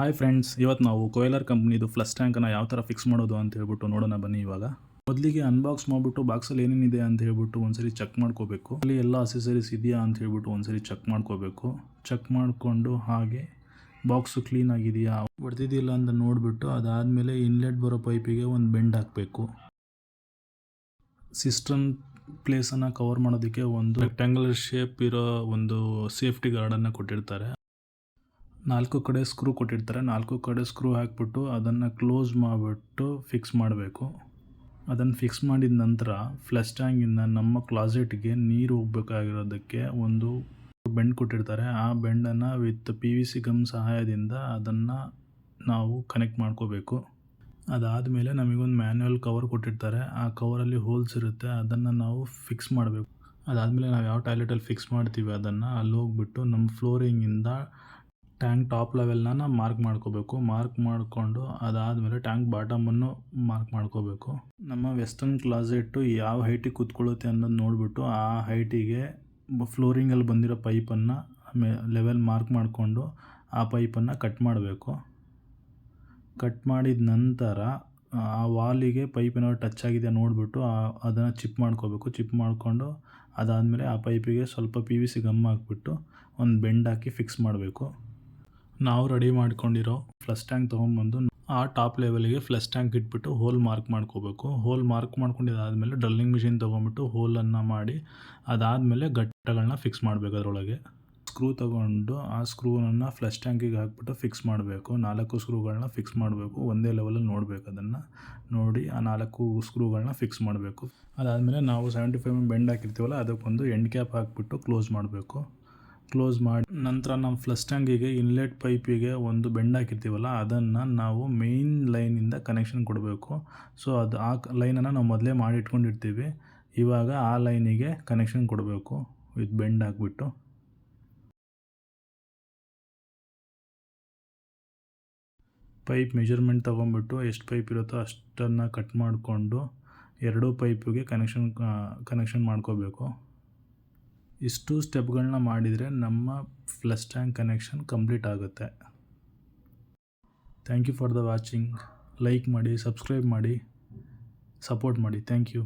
Hi friends ಇವತ್ತು ನಾವು ಕೊಯ್ಲರ್ ಕಂಪ್ನಿದು ಫ್ಲಸ್ ಟ್ಯಾಂಕನ್ನು ಯಾವ ಥರ ಫಿಕ್ಸ್ ಮಾಡೋದು ಅಂತ ಹೇಳ್ಬಿಟ್ಟು ನೋಡೋಣ ಬನ್ನಿ ಇವಾಗ. ಮೊದಲಿಗೆ ಅನ್ಬಾಕ್ಸ್ ಮಾಡಿಬಿಟ್ಟು ಬಾಕ್ಸಲ್ಲಿ ಏನೇನಿದೆ ಅಂತ ಹೇಳ್ಬಿಟ್ಟು ಒಂದ್ಸರಿ ಚೆಕ್ ಮಾಡ್ಕೋಬೇಕು. ಅಲ್ಲಿ ಎಲ್ಲ ಅಸೆಸರೀಸ್ ಇದೆಯಾ ಅಂತ ಹೇಳ್ಬಿಟ್ಟು ಒಂದ್ಸರಿ ಚೆಕ್ ಮಾಡ್ಕೋಬೇಕು. ಚೆಕ್ ಮಾಡಿಕೊಂಡು ಹಾಗೆ ಬಾಕ್ಸು ಕ್ಲೀನ್ ಆಗಿದೆಯಾ ಅಂತ ನೋಡಿಬಿಟ್ಟು ಅದಾದಮೇಲೆ ಇನ್ಲೆಟ್ ಬರೋ ಪೈಪಿಗೆ ಒಂದು ಬೆಂಡ್ ಹಾಕಬೇಕು. ಸಿಸ್ಟಮ್ ಪ್ಲೇಸನ್ನು ಕವರ್ ಮಾಡೋದಕ್ಕೆ ಒಂದು ರೆಕ್ಟ್ಯಾಂಗುಲರ್ ಶೇಪ್ ಇರೋ ಒಂದು ಸೇಫ್ಟಿ ಗಾರ್ಡನ್ನು ಕೊಟ್ಟಿರ್ತಾರೆ. ನಾಲ್ಕು ಕಡೆ ಸ್ಕ್ರೂ ಕೊಟ್ಟಿರ್ತಾರೆ. ನಾಲ್ಕು ಕಡೆ ಸ್ಕ್ರೂ ಹಾಕಿಬಿಟ್ಟು ಅದನ್ನು ಕ್ಲೋಸ್ ಮಾಡಿಬಿಟ್ಟು ಫಿಕ್ಸ್ ಮಾಡಬೇಕು. ಅದನ್ನು ಫಿಕ್ಸ್ ಮಾಡಿದ ನಂತರ ಫ್ಲಶ್ ಟ್ಯಾಂಗಿಂದ ನಮ್ಮ ಕ್ಲಾಸೆಟ್ಗೆ ನೀರು ಹೋಗ್ಬೇಕಾಗಿರೋದಕ್ಕೆ ಒಂದು ಬೆಂಡ್ ಕೊಟ್ಟಿರ್ತಾರೆ. ಆ ಬೆಂಡನ್ನು with P V C gum ಸಹಾಯದಿಂದ ಅದನ್ನು ನಾವು ಕನೆಕ್ಟ್ ಮಾಡ್ಕೋಬೇಕು. ಅದಾದಮೇಲೆ ನಮಗೊಂದು ಮ್ಯಾನ್ಯಲ್ ಕವರ್ ಕೊಟ್ಟಿರ್ತಾರೆ. ಆ ಕವರಲ್ಲಿ ಹೋಲ್ಸ್ ಇರುತ್ತೆ. ಅದನ್ನು ನಾವು ಫಿಕ್ಸ್ ಮಾಡಬೇಕು. ಅದಾದಮೇಲೆ ನಾವು ಯಾವ ಟಾಯ್ಲೆಟಲ್ಲಿ ಫಿಕ್ಸ್ ಮಾಡ್ತೀವಿ ಅದನ್ನು ಅಲ್ಲಿ ಹೋಗ್ಬಿಟ್ಟು ನಮ್ಮ ಫ್ಲೋರಿಂಗಿಂದ ಟ್ಯಾಂಕ್ ಟಾಪ್ ಲೆವೆಲ್ನ ಮಾರ್ಕ್ ಮಾಡ್ಕೋಬೇಕು. ಮಾರ್ಕ್ ಮಾಡಿಕೊಂಡು ಅದಾದಮೇಲೆ ಟ್ಯಾಂಕ್ ಬಾಟಮನ್ನು ಮಾರ್ಕ್ ಮಾಡ್ಕೋಬೇಕು. ನಮ್ಮ ವೆಸ್ಟರ್ನ್ ಕ್ಲಾಸೆಟ್ಟು ಯಾವ ಹೈಟಿಗೆ ಕೂತ್ಕೊಳ್ಳುತ್ತೆ ಅನ್ನೋದು ನೋಡಿಬಿಟ್ಟು ಆ ಹೈಟಿಗೆ ಫ್ಲೋರಿಂಗಲ್ಲಿ ಬಂದಿರೋ ಪೈಪನ್ನು ಮೇ ಲೆವೆಲ್ ಮಾರ್ಕ್ ಮಾಡಿಕೊಂಡು ಆ ಪೈಪನ್ನು ಕಟ್ ಮಾಡಬೇಕು. ಕಟ್ ಮಾಡಿದ ನಂತರ ಆ ವಾಲಿಗೆ ಪೈಪ್ ಏನಾದ್ರು ಟಚ್ ಆಗಿದೆ ನೋಡಿಬಿಟ್ಟು ಅದನ್ನು ಚಿಪ್ ಮಾಡ್ಕೋಬೇಕು. ಚಿಪ್ ಮಾಡಿಕೊಂಡು ಅದಾದಮೇಲೆ ಆ ಪೈಪಿಗೆ ಸ್ವಲ್ಪ ಪಿ ವಿ ಸಿ ಗಮ್ ಹಾಕ್ಬಿಟ್ಟು ಒಂದು ಬೆಂಡ್ ಹಾಕಿ ಫಿಕ್ಸ್ ಮಾಡಬೇಕು. ನಾವು ರೆಡಿ ಮಾಡ್ಕೊಂಡಿರೋ ಫ್ಲಸ್ ಟ್ಯಾಂಕ್ ತೊಗೊಂಬಂದು ಆ ಟಾಪ್ ಲೆವೆಲಿಗೆ ಫ್ಲಸ್ ಟ್ಯಾಂಕ್ ಇಟ್ಬಿಟ್ಟು ಹೋಲ್ ಮಾರ್ಕ್ ಮಾಡ್ಕೋಬೇಕು. ಹೋಲ್ ಮಾರ್ಕ್ ಮಾಡ್ಕೊಂಡಿದ್ದಾದಮೇಲೆ ಡ್ರಲ್ಲಿಂಗ್ ಮಿಷಿನ್ ತೊಗೊಂಬಿಟ್ಟು ಹೋಲನ್ನು ಮಾಡಿ ಅದಾದಮೇಲೆ ಗಟ್ಟಗಳನ್ನ ಫಿಕ್ಸ್ ಮಾಡಬೇಕು ಅದರೊಳಗೆ. ಸ್ಕ್ರೂ ತೊಗೊಂಡು ಆ ಸ್ಕ್ರೂನನ್ನು ಫ್ಲಶ್ ಟ್ಯಾಂಕಿಗೆ ಹಾಕ್ಬಿಟ್ಟು ಫಿಕ್ಸ್ ಮಾಡಬೇಕು. ನಾಲ್ಕು ಸ್ಕ್ರೂಗಳನ್ನ ಫಿಕ್ಸ್ ಮಾಡಬೇಕು. ಒಂದೇ ಲೆವೆಲಲ್ಲಿ ನೋಡಬೇಕು ಅದನ್ನು. ನೋಡಿ ಆ ನಾಲ್ಕು ಸ್ಕ್ರೂಗಳನ್ನ ಫಿಕ್ಸ್ ಮಾಡಬೇಕು. ಅದಾದಮೇಲೆ ನಾವು ಸೆವೆಂಟಿ ಫೈವ್ ಬೆಂಡ್ ಹಾಕಿರ್ತೀವಲ್ಲ, ಅದಕ್ಕೊಂದು ಎಂಡ್ ಕ್ಯಾಪ್ ಹಾಕ್ಬಿಟ್ಟು ಕ್ಲೋಸ್ ಮಾಡಬೇಕು. ಕ್ಲೋಸ್ ಮಾಡಿ ನಂತರ ನಮ್ಮ ಫ್ಲಸ್ ಟ್ಯಾಂಕಿಗೆ ಇನ್ಲೆಟ್ ಪೈಪಿಗೆ ಒಂದು ಬೆಂಡ್ ಹಾಕಿರ್ತೀವಲ್ಲ, ಅದನ್ನು ನಾವು ಮೇಯ್ನ್ ಲೈನಿಂದ ಕನೆಕ್ಷನ್ ಕೊಡಬೇಕು. ಸೊ ಅದು ಆ ಲೈನನ್ನು ನಾವು ಮೊದಲೇ ಮಾಡಿ ಇಟ್ಕೊಂಡಿರ್ತೀವಿ ಇವಾಗ ಆ ಲೈನಿಗೆ ಕನೆಕ್ಷನ್ ಕೊಡಬೇಕು. ವಿತ್ ಬೆಂಡ್ ಹಾಕ್ಬಿಟ್ಟು. ಪೈಪ್ ಮೆಜರ್ಮೆಂಟ್ ತೊಗೊಂಬಿಟ್ಟು ಎಷ್ಟು ಪೈಪ್ ಇರುತ್ತೋ ಅಷ್ಟನ್ನು ಕಟ್ ಮಾಡಿಕೊಂಡು, ಎರಡೂ ಪೈಪಿಗೆ ಕನೆಕ್ಷನ್ ಕನೆಕ್ಷನ್ ಮಾಡ್ಕೋಬೇಕು. ಇಷ್ಟು ಸ್ಟೆಪ್ಗಳನ್ನ ಮಾಡಿದರೆ ನಮ್ಮ ಫ್ಲಸ್ ಟ್ಯಾಂಕ್ ಕನೆಕ್ಷನ್ ಕಂಪ್ಲೀಟ್ ಆಗುತ್ತೆ. Thank you for the watching. Like ಮಾಡಿ, ಸಬ್ಸ್ಕ್ರೈಬ್ ಮಾಡಿ, ಸಪೋರ್ಟ್ ಮಾಡಿ. Thank you.